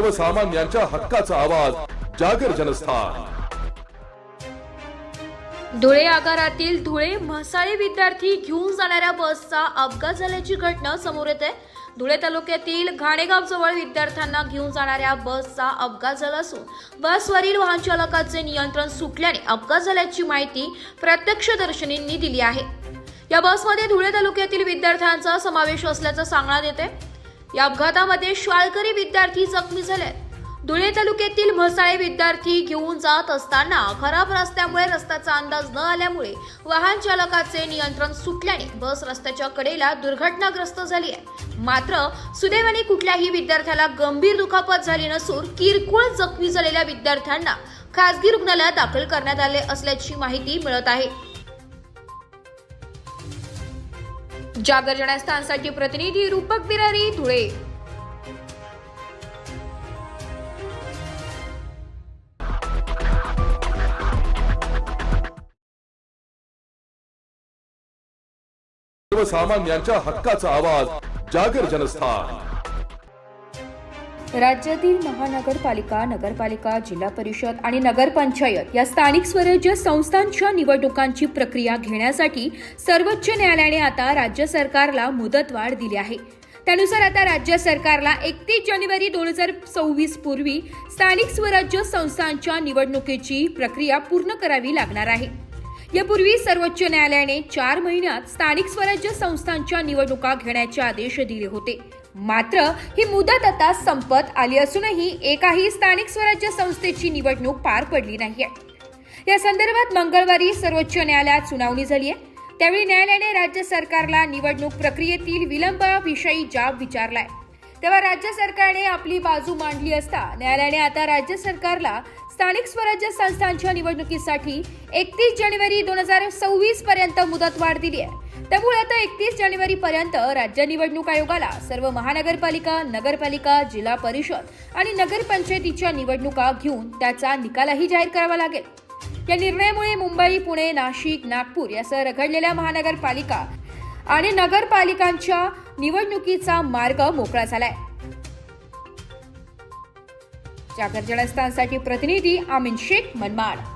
सर्वसामान्यांच्या हक्काचा आवाज जागर जनस्थान. धुळे आगारातील धुळे म्हसाळे विद्यार्थी घेऊन जाणाऱ्या बसचा अपघात झाल्याची घटना समोर येते. धुळे तालुक्यातील घाणेगाव जवळ विद्यार्थ्यांना घेऊन जाणाऱ्या बसचा अपघात झाला असून बसवरील वाहन चालकाचे नियंत्रण सुटल्याने अपघात झाल्याची माहिती प्रत्यक्षदर्शनींनी दिली आहे. या बसमध्ये धुळे तालुक्यातील विद्यार्थ्यांचा समावेश असल्याचं सांगण्यात येते. या अपघातामध्ये शाळकरी विद्यार्थी जखमी झाले आहेत. धुळे तालुक्यातील म्हसाळे विद्यार्थी घेऊन जात असताना खराब रस्त्यामुळे रस्त्याचा अंदाज न आल्यामुळे वाहन चालकाचे नियंत्रण सुटल्याने बस रस्त्याच्या कडेला दुर्घटनाग्रस्त झाली आहे मात्र सुदैवाने कुठल्याही विद्यार्थ्याला गंभीर दुखापत झाली नसून किरकोळ जखमी झालेल्या विद्यार्थ्यांना खासगी रुग्णालयात दाखल करण्यात आले असल्याची माहिती मिळत आहे जागर जनस्थानसाठी प्रतिनिधी रूपक बिरारी धुळे. सर्वसामान्यांच्या हक्काचा आवाज जागर जनस्थान. राज्यातील महानगरपालिका नगरपालिका जिल्हा परिषद आणि नगरपंचायत या स्थानिक स्वराज्य संस्थांच्या निवडणुकांची प्रक्रिया घेण्यासाठी सर्वोच्च न्यायालयाने आता राज्य सरकारला मुदतवाढ दिली आहे. त्यानुसार आता राज्य सरकारला एकतीस जानेवारी दोन हजार सव्वीस पूर्वी स्थानिक स्वराज्य संस्थांच्या निवडणुकीची प्रक्रिया पूर्ण करावी लागणार आहे. यापूर्वी सर्वोच्च न्यायालयाने चार महिन्यात स्थानिक स्वराज्य संस्थांच्या निवडणुका घेण्याचे आदेश दिले होते. मात्र ही मुदत आता संपत आली असूनही एकाही स्थानिक स्वराज्य संस्थेची निवडणूक पार पडली नाहीये. या संदर्भात मंगळवारी सर्वोच्च न्यायालयात सुनावणी झाली आहे त्यावेळी न्यायालयाने राज्य सरकारला निवडणूक प्रक्रियेतील विलंबाविषयी जाब विचारलाय. तेव्हा राज्य सरकारने आपली बाजू मांडली असता न्यायालयाने आता राज्य सरकारला स्थानिक स्वराज्य संस्थांच्या निवडणुकीसाठी एकतीस जानेवारी दोन हजार सव्वीस पर्यंत मुदतवाढ दिली आहे. त्यामुळे आता एकतीस जानेवारी पर्यंत राज्य निवडणूक आयोगाला सर्व महानगरपालिका नगरपालिका जिल्हा परिषद आणि नगरपंचायतीच्या निवडणुका घेऊन त्याचा निकालही जाहीर करावा लागेल. या निर्णयामुळे मुंबई पुणे नाशिक नागपूर यासह रखडलेल्या महानगरपालिका आणि नगरपालिकांच्या निवडणुकीचा मार्ग मोकळा झालाय. जागर जनस्थानसाठी प्रतिनिधी आमिन शेख मनमाड।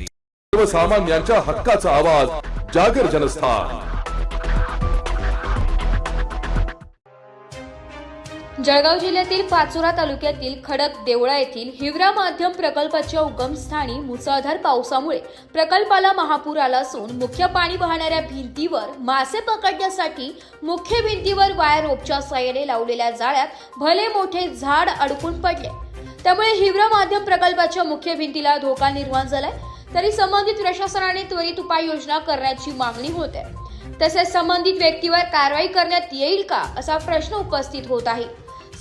सर्वसामान्यांच्या हक्काचा आवाज जागर जनस्थान. जळगाव जिल्ह्यातील पाचोरा तालुक्यातील खडक देवळा येथील हिवरा माध्यम प्रकल्पाच्या उगमस्थानी मुसळधार पावसामुळे प्रकल्पाला महापूर आला असून मुख्य पाणी वाहणाऱ्या भिंतीवर मासे पकडण्यासाठी मुख्य भिंतीवर वायर रोपच्या साह्याने लावलेल्या जाळ्यात भले मोठे झाड अडकून पडले. त्यामुळे हिवरा माध्यम प्रकल्पाच्या मुख्य भिंतीला धोका निर्माण झालाय. तरी संबंधित प्रशासनाने त्वरित उपाययोजना करण्याची मागणी होते तसेच संबंधित व्यक्तीवर कारवाई करण्यात येईल का असा प्रश्न उपस्थित होत आहे.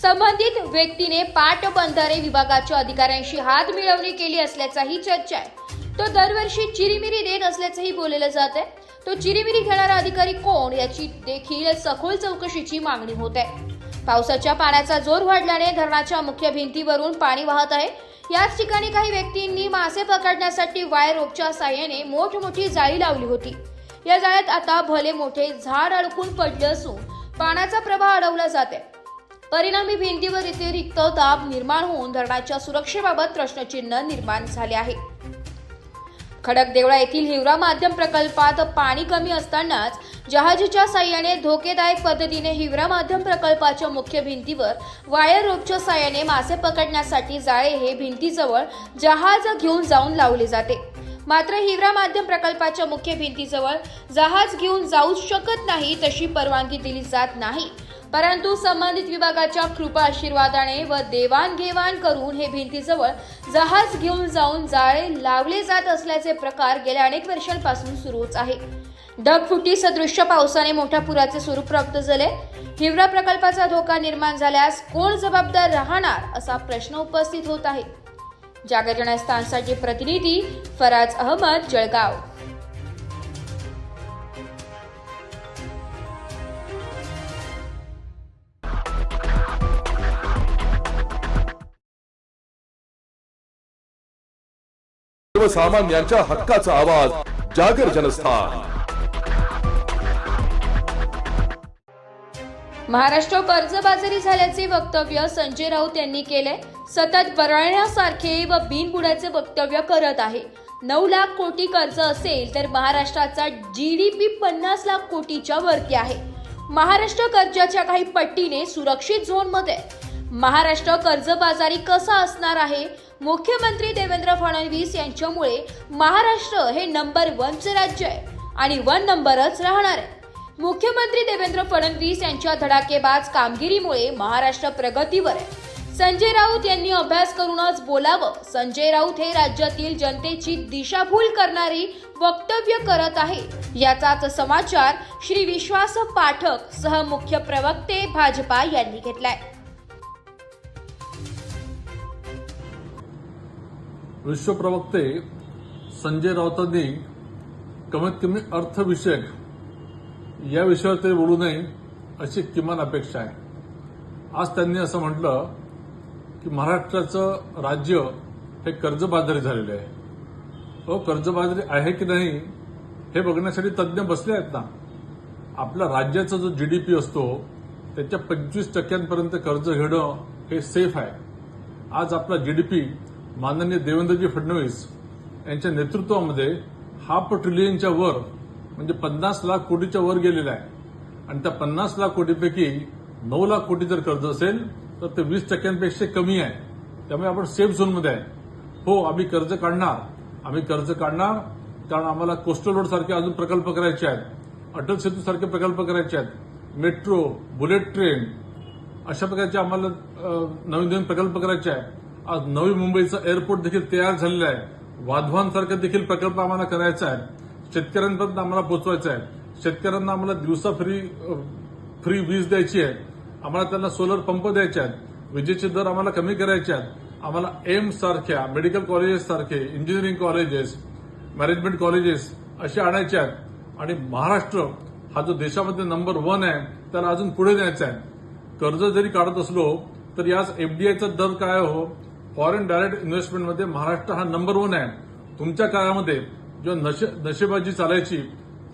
संबंधित व्यक्तीने पाटबंधारे विभागाच्या अधिकाऱ्यांशी हात मिळवणी केली असल्याचाही चर्चा आहे. तो दरवर्षी चिरीमिरी देत असल्याचंही बोललं जात आहे. तो चिरीमिरी घेणारा अधिकारी कोण याची देखील सखोल चौकशीची मागणी होत आहे. पावसाच्या पाण्याचा जोर वाढल्याने धरणाच्या मुख्य भिंतीवरून पाणी वाहत आहे. याच ठिकाणी काही व्यक्तींनी मासे पकडण्यासाठी वायर रोपच्या साह्याने मोठमोठी जाळी लावली होती. या जाळ्यात आता भले मोठे झाड अडकून पडले असून पाण्याचा प्रवाह अडवला जाते परिणामी भिंतीवर रिक्त दाब निर्माण होऊन धरणाच्या सुरक्षेबाबत प्रश्नचिन्ह निर्माण झाले आहे. खडकदेवळा येथील हिवरा माध्यम प्रकल्पात पाणी कमी असतानाच जहाजीच्या साह्याने धोकेदायक पद्धतीने हिवरा माध्यम प्रकल्पाच्या मुख्य भिंतीवर वायर रोपच्या साह्याने मासे पकडण्यासाठी जाळे हे भिंतीजवळ जहाज घेऊन जाऊन लावले जाते. मात्र हिवरा माध्यम प्रकल्पाच्या मुख्य भिंतीजवळ जहाज घेऊन जाऊ शकत नाही तशी परवानगी दिली जात नाही. परंतु संबंधित विभागाच्या कृपा आशीर्वादाने व देवाणघेवाण करून हे भिंतीजवळ जहाज घेऊन जाऊन जाळे लावले जात असल्याचे प्रकार गेल्या अनेक वर्षांपासून सुरूच आहे. ढगफुटी सदृश्य पावसाने मोठ्या पुराचे स्वरूप प्राप्त झाले. हिवरा प्रकल्पाचा धोका निर्माण झाल्यास कोण जबाबदार राहणार असा प्रश्न उपस्थित होत आहे. जागर जनस्थानसाठी प्रतिनिधी फराज अहमद जळगाव. सर्वसामान्यांच्या हक्काचा आवाज जागर जनस्थान. महाराष्ट्र कर्जबाजारी झाल्याचे वक्तव्य संजय राऊत यांनी केले. सतत बरळण्यासारखे व बिनबुडाचे वक्तव्य करत आहे. नऊ लाख कोटी कर्ज असेल तर महाराष्ट्राचा जी डी पी पन्नास लाख कोटीच्या वरती आहे. महाराष्ट्र कर्जाच्या काही पट्टीने सुरक्षित झोनमध्ये. मध्ये महाराष्ट्र कर्जबाजारी कसा असणार आहे? मुख्यमंत्री देवेंद्र फडणवीस यांच्यामुळे महाराष्ट्र हे नंबर वनचे राज्य आहे आणि वन नंबरच राहणार आहे. मुख्यमंत्री देवेंद्र फडणवीस यांच्या धडाकेबाज कामगिरीमुळे महाराष्ट्र प्रगतीवर आहे. संजय राऊत यांनी अभ्यास करूनच बोलावं. संजय राऊत हे राज्यातील जनतेची दिशाभूल करणारी वक्तव्य करत आहे याचाच समाचार श्री विश्वास पाठक सह मुख्य प्रवक्ते भाजपा यांनी घेतलाय. विश्वप्रवक्ते संजय राऊतांनी कमीत कमी अर्थविषयक या विषयावर ते बोलू नये अशी किमान अपेक्षा आहे. आज त्यांनी असं म्हटलं की महाराष्ट्राचं राज्य हे कर्जबाजारी झालेलं आहे. अ कर्जबाजारी आहे की नाही हे बघण्यासाठी तज्ज्ञ बसले आहेत ना. आपल्या राज्याचा जो जी डी पी असतो त्याच्या पंचवीस टक्क्यांपर्यंत कर्ज घेणं हे सेफ आहे. आज आपला जी डी पी माननीय देवेंद्रजी फडणवीस यांच्या नेतृत्वामध्ये हाफ ट्रिलियनच्या वर म्हणजे पन्नास लाख कोटीच्या वर गेलेला आहे. आणि त्या पन्नास लाख कोटीपैकी नऊ लाख कोटी जर कर्ज असेल तर ते वीस टक्क्यांपेक्षा कमी आहे. त्यामुळे आपण सेफ झोनमध्ये आहे. हो आम्ही कर्ज काढणार. आम्ही कर्ज काढणार कारण आम्हाला कोस्टल रोड सारखे अजून प्रकल्प करायचे आहेत. अटल सेतू सारखे प्रकल्प करायचे आहेत. मेट्रो बुलेट ट्रेन अशा प्रकारचे आम्हाला नवीन नवीन प्रकल्प करायचे आहे आज नवी मुंबईचा एअरपोर्ट देखील तयार झालेला आहे. वाधवानसारखा देखील प्रकल्प आम्हाला करायचा आहे. शेतकऱ्यांपर्यंत आम्हाला पोहोचवायचा आहे. शेतकऱ्यांना आम्हाला दिवसा फ्री फ्री वीज द्यायची आहे. आम्हाला त्यांना सोलर पंप द्यायचे आहेत. विजेचे दर आम्हाला कमी करायचे आहेत. आम्हाला एम्स सारख्या मेडिकल कॉलेजेस सारखे इंजिनिअरिंग कॉलेजेस मॅनेजमेंट कॉलेजेस असे आणायचे आहेत. आणि महाराष्ट्र हा जो देशामध्ये नंबर वन आहे त्याला अजून पुढे न्यायचा आहे. कर्ज जरी काढत असलो तर याच एफडीआयचा दर काय हो? फॉरेन डायरेक्ट इन्व्हेस्टमेंटमध्ये महाराष्ट्र हा नंबर वन आहे. तुमच्या काळामध्ये जेव्हा नशे नशेबाजी चालायची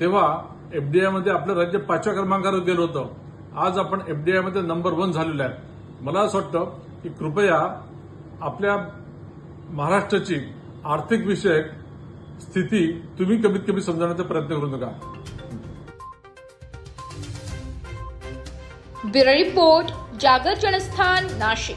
तेव्हा एफडीआयमध्ये आपलं राज्य पाचव्या क्रमांकावर गेलं होतं. आज आपण एफडीआयमध्ये नंबर वन झालेलं आहे. मला असं वाटतं की कृपया आपल्या महाराष्ट्राची आर्थिक विषयक स्थिती तुम्ही कमीत कमी समजवण्याचा प्रयत्न करू नका. ब्युरो रिपोर्ट जागर जनस्थान नाशिक.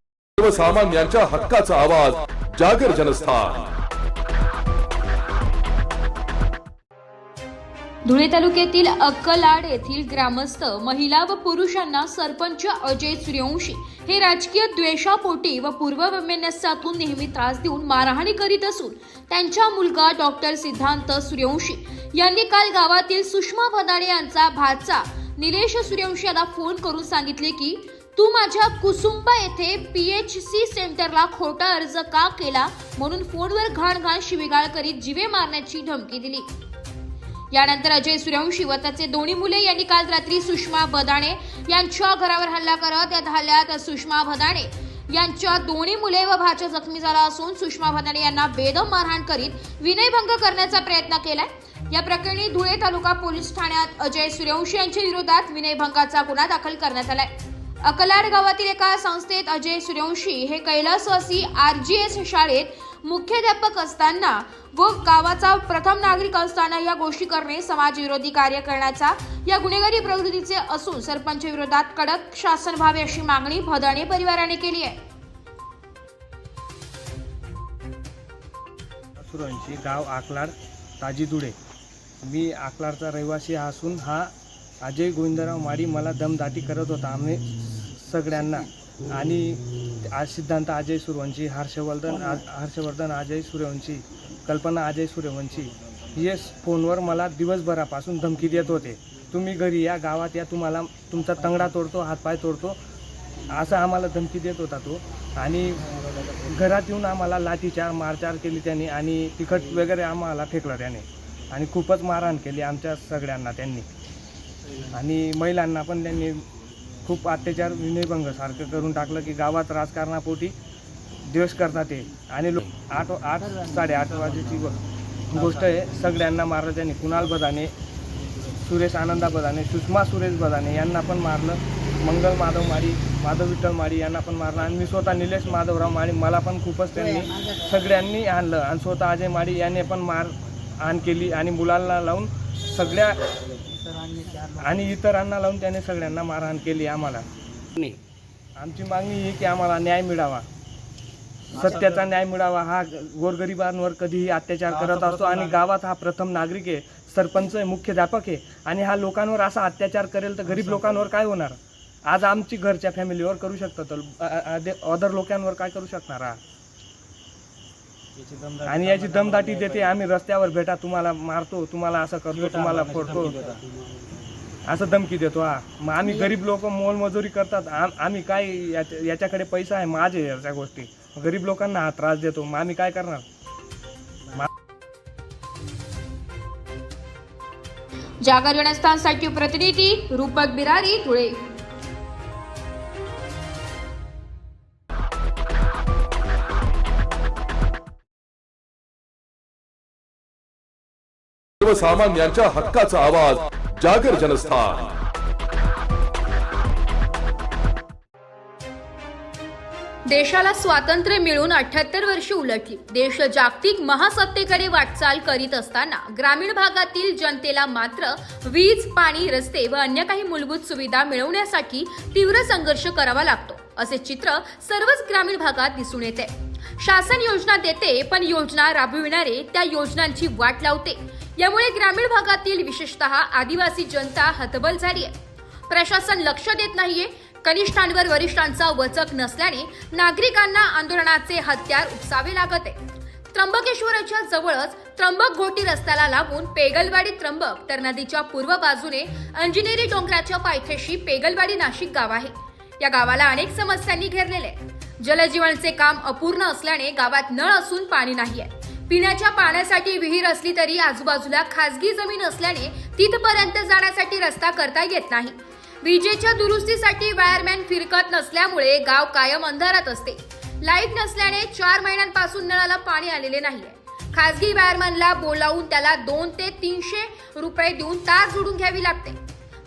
सर्वसामान्यांच्या हक्काचा आवाज जागर जनस्थान. धुळे तालुक्यातील अक्कलाड येथील ग्रामस्थ महिला व पुरुषांना सरपंच अजय सूर्यवंशी हे राजकीय द्वेषापोटी व पूर्ववैमनस्यातून नेहमी त्रास देऊन मारहाणी करीत असून त्यांचा मुलगा डॉक्टर सिद्धांत सूर्यवंशी यांनी काल गावातील सुषमा भदाणे यांचा भाचा. निलेश सूर्यवंशी यांना फोन करून सांगितले की तू माझ्या कुसुंबा येथे पी एच सी सेंटरला खोटा अर्ज का केला म्हणून फोनवर घाण घाण शिवीगाळ करीत जिवे मारण्याची धमकी दिली. यानंतर अजय सूर्यवंशी व त्याचे दोन्ही मुले यांनी काल रात्री सुषमा बदाणे यांच्या घरावर हल्ला करत या हल्ल्यात सुषमा बदाणे यांच्या दोन्ही मुले व भाच्या जखमी झाला असून सुषमा भदाणे यांना बेदम मारहाण करीत विनयभंग करण्याचा प्रयत्न केलाय. या प्रकरणी धुळे तालुका पोलीस ठाण्यात अजय सूर्यवंशी यांच्या विरोधात विनयभंगाचा गुन्हा दाखल करण्यात आलाय. अकलाड गावातील एका संस्थेत अजय सूर्यवंशी हे कैलासवासी आर जी एस शाळेत मुख्याध्यापक असताना व गावाचा प्रथम नागरिक असताना या गोष्टी करणे समाजविरोधी कार्य करण्याचा या गुन्हेगारी प्रवृत्तीचे असून सरपंच विरोधात कडक शासन व्हावे अशी मागणी भदाणे परिवाराने केली आहे. सूर्यवंशी गाव आकलाड ताजीदुडे. मी आकलाडचा रहिवासी असून हा अजय गोविंदराव माडी मला दमदाटी करत होता. आम्ही सगळ्यांना. आणि आज सिद्धांत अजय सूर्यवंशी हर्षवर्धन आज हर्षवर्धन अजय सूर्यवंशी कल्पना अजय सूर्यवंशी हे फोनवर मला दिवसभरापासून धमकी देत होते. तुम्ही घरी या गावात या तुम्हाला तुमचा तंगडा तोडतो हातपाय तोडतो असं आम्हाला धमकी देत होता तो. आणि घरात येऊन आम्हाला लाठीचार मारचार केली त्यांनी आणि तिखट वगैरे आम्हाला फेकलं त्याने. आणि खूपच मारहाण केली आमच्या सगळ्यांना त्यांनी. आणि महिलांना पण त्यांनी खूप अत्याचार विनयभंग सारखं करून टाकलं की गावात राजकारणापोटी द्वेष करतात ते. आणि लोक आठ आठ साडेआठ वाजेची गोष्ट आहे सगळ्यांना मारलं त्यांनी. कुणाल बदाने सुरेश आनंदा बदाने सुषमा सुरेश बदाने यांना पण मारलं. मंगल माधव माळी माधव विठ्ठल माळी यांना पण मारलं. आणि मी स्वतः निलेश माधवराव माळी मला पण खूपच त्यांनी सगळ्यांनी आणलं. आणि स्वतः अजय माळी याने पण मार आण केली. आणि मुलांना लावून सगळ्या आणि इतरांना लावून त्याने सगळ्यांना मारहाण केली आम्हाला. आमची मागणी ही की आम्हाला न्याय मिळावा. सत्याचा न्याय मिळावा. हा गोरगरिबांवर कधीही अत्याचार करत असतो आणि गावात हा प्रथम नागरिक आहे. सरपंच आहे मुख्याध्यापक आहे. आणि हा लोकांवर असा अत्याचार करेल तर गरीब लोकांवर काय होणार? आज आमची घरच्या फॅमिलीवर करू शकतो तर अदर लोकांवर काय करू शकणार? हा. आणि याची दमदाटी देते आम्ही रस्त्यावर भेटा तुम्हाला मारतो तुम्हाला असं करतो तुम्हाला फोडतो. असं धमकी देतो हा. मग आम्ही गरीब लोक मोलमजुरी करतात आम- आम्ही काय याच्या- याच्याकडे पैसा आहे माझे याच्या गोष्टी. गरीब लोकांना हा त्रास देतो मग आम्ही काय करणार? जागर गणस्थानसाठी प्रतिनिधी रूपक बिरारी धुळे. सर्वसामान्यांच्या हक्काचा आवाज जागर जनस्थान. देशाला स्वातंत्र्य मिळून अठ्याहत्तर वर्षे उलटली. देश जागतिक महासत्तेकडे वाटचाल करीत असताना ग्रामीण भागातील जनतेला मात्र वीज पाणी रस्ते व अन्य काही मूलभूत सुविधा मिळवण्यासाठी तीव्र संघर्ष करावा लागतो. असे चित्र सर्वच ग्रामीण भागात दिसून येते. शासन योजना देते पण योजना राबविणारे त्या योजनांची वाट लावते. यामुळे ग्रामीण भागातील विशेषतः आदिवासी जनता हतबल झाली आहे प्रशासन लक्ष देत नाहीये. कनिष्ठांवर वरिष्ठांचा वचक नसल्याने नागरिकांना आंदोलनाचे हत्यार उपसावे लागत. आहे त्र्यंबकेश्वराच्या जवळच त्र्यंबक घोटी रस्त्याला लागून पेगलवाडी त्र्यंबक तर नदीच्या पूर्व बाजूने अंजनेरी डोंगराच्या पायथ्याशी पेगलवाडी नाशिक गाव आहे. या गावाला अनेक समस्यांनी घेरलेले. आहे जलजीवनचे काम अपूर्ण असल्याने गावात नळ असून पाणी नाही आहे पिण्याच्या पाण्यासाठी विहीर असली तरी आजूबाजूला खासगी जमीन असल्याने तिथपर्यंत जाण्यासाठी रस्ता करता येत नाही. विजेच्या दुरुस्तीसाठी वायरमॅन फिरकत नसल्यामुळे गाव कायम अंधारात असते. लाइट नसल्याने चार महिन्यांपासून नळाला पाणी आलेले नाही खासगी वायरमॅनला बोलावून त्याला दोन ते तीनशे रुपये देऊन तार जोडून घ्यावी लागते.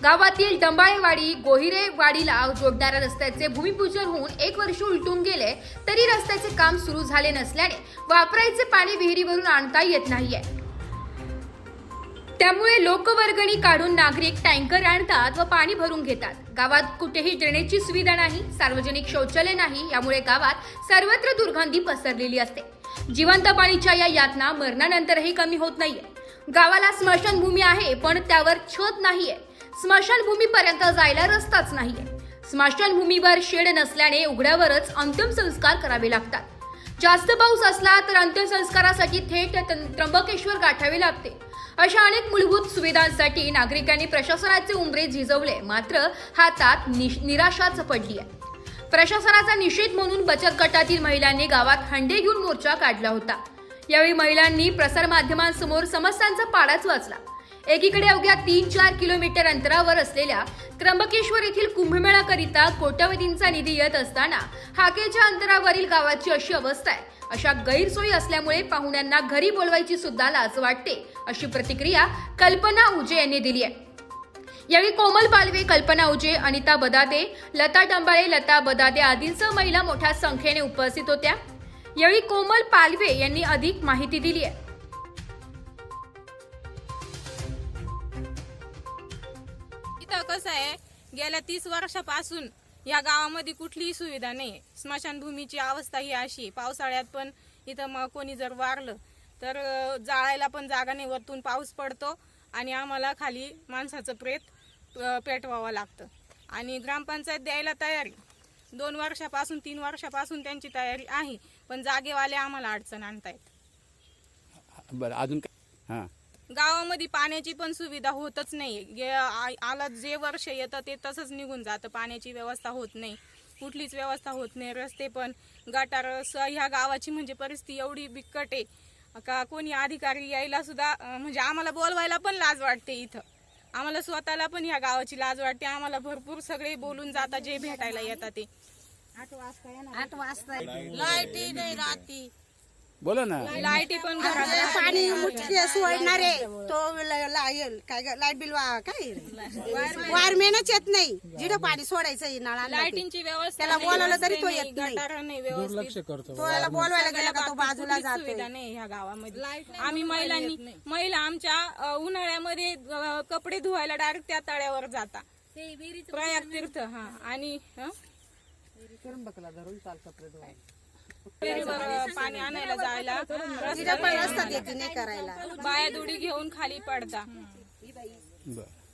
गावातील डंबाळेवाडी गोहिरेवाडीला जोडणाऱ्या रस्त्याचे भूमिपूजन होऊन एक वर्ष उलटून गेले तरी रस्त्याचे काम सुरू झाले नसल्याने वापरायचे पाणी विहिरीवरून आणता येत नाहीये. त्यामुळे लोकवर्गणी काढून नागरिक टँकर आणतात व पाणी भरून घेतात. गावात कुठेही ड्रेनेजची सुविधा नाही सार्वजनिक शौचालय नाही यामुळे गावात सर्वत्र दुर्गंधी पसरलेली असते. जिवंत पाणीच्या या यातना मरणानंतरही कमी होत नाहीये. गावाला स्मशानभूमी आहे पण त्यावर छत नाहीये. स्मशानभूमीपर्यंत जायला रस्ताच नाहीये. स्मशानभूमीवर शेड नसल्याने उघड्यावरच अंतिम संस्कार करावे लागतात. जास्त पाऊस असला तर अंत्यसंस्कारासाठी थेट त्र्यंबकेश्वर गाठावे लागते. अशा अनेक मूलभूत सुविधांसाठी नागरिकांनी प्रशासनाचे उंबरे झिजवले मात्र हातात निश- निराशाच पडली आहे प्रशासनाचा निषेध म्हणून बचत गटातील महिलांनी गावात हंडे घेऊन मोर्चा काढला होता. यावेळी महिलांनी प्रसारमाध्यमांसमोर समस्यांचा पाडाच वाचला. एकीकडे अवघ्या तीन चार किलोमीटर अंतरावर असलेल्या त्र्यंबकेश्वर येथील कुंभमेळाकरिता कोट्यवधींचा निधी येत असताना हाकेच्या अंतरावरील गावाची अशी अवस्था आहे. अशा गैरसोयी असल्यामुळे पाहुण्यांना घरी बोलवायची सुद्धा लाज वाटते अशी प्रतिक्रिया कल्पना उजे यांनी दिली आहे. यावेळी कोमल पालवे कल्पना उजे अनिता बदादे लता डंबाळे लता बदादे आदींसह महिला मोठ्या संख्येने उपस्थित होत्या. यावेळी कोमल पालवे यांनी अधिक माहिती दिली आहे. इथं कसं आहे गेल्या तीस वर्षापासून या गावामध्ये कुठलीही सुविधा नाही. स्मशानभूमीची अवस्था ही अशी पावसाळ्यात पण इथं मग कोणी जर वारलं तर जाळायला पण जागा नाही वरतून पाऊस पडतो आणि आम्हाला खाली माणसाचं प्रेत पेटवावं लागतं. आणि ग्रामपंचायत द्यायला तयारी. दोन वर्षापासून तीन वर्षापासून त्यांची तयारी आहे पण जागेवाले आम्हाला अडचण आणतायत. बरं अजून हां. गावामध्ये पाण्याची पण सुविधा होतच नाही. आला जे वर्ष येतं ते तसंच निघून जातं. पाण्याची व्यवस्था होत नाही. कुठलीच व्यवस्था होत नाही. रस्ते पण गटार ह्या गावाची म्हणजे परिस्थिती एवढी बिकट आहे. का कोणी अधिकारी यायला सुद्धा म्हणजे आम्हाला बोलवायला पण लाज वाटते इथं. आम्हाला स्वतःला पण ह्या गावाची लाज वाटते. आम्हाला भरपूर सगळे बोलून जातात जे भेटायला येतात ते. आठ वाजता लाईटी नाही राहती. बोला ना. लाईटी पण घरात ते पाणी मुठे सोडणार आहे. तो ल- ला- हे काय ग- लाइट बिल वा- काय? वायरमेनच येत नाही. जिथं पाणी सोडायचं आहे नळाला ते. लाईटींची व्यवस्था त्याला नाही, बोलावलं तरी तो येत नाही. गटारं नाही व्यवस्थित. तो याला बोलवायला गेला का तो बाजूला सुविधा नाही ह्या गावामध्ये. आम्ही महिलांनी महिला आमच्या अ, उन्हाळ्यामध्ये अ, कपडे धुवायला डायरेक्ट त्या तळ्यावर जाता. प्रयाग तीर्थ हा. आणि हं? पाणी आणायला जायला. तिथं पण रस्ता देते नाही करायला. बाया दुडी घेऊन खाली पडता.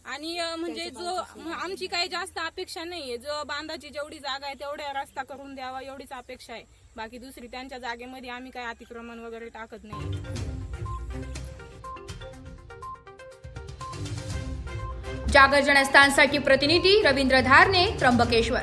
आणि म्हणजे जो आमची काही जास्त अपेक्षा नाहीये. जो बांधाची जेवढी जागा आहे तेवढ्या रस्ता करून द्यावा एवढीच अपेक्षा आहे. बाकी दुसरी त्यांच्या जागेमध्ये आम्ही काही अतिक्रमण वगैरे टाकत नाही. जागर जनस्थानसाठी प्रतिनिधी रवींद्र धारने त्र्यंबकेश्वर.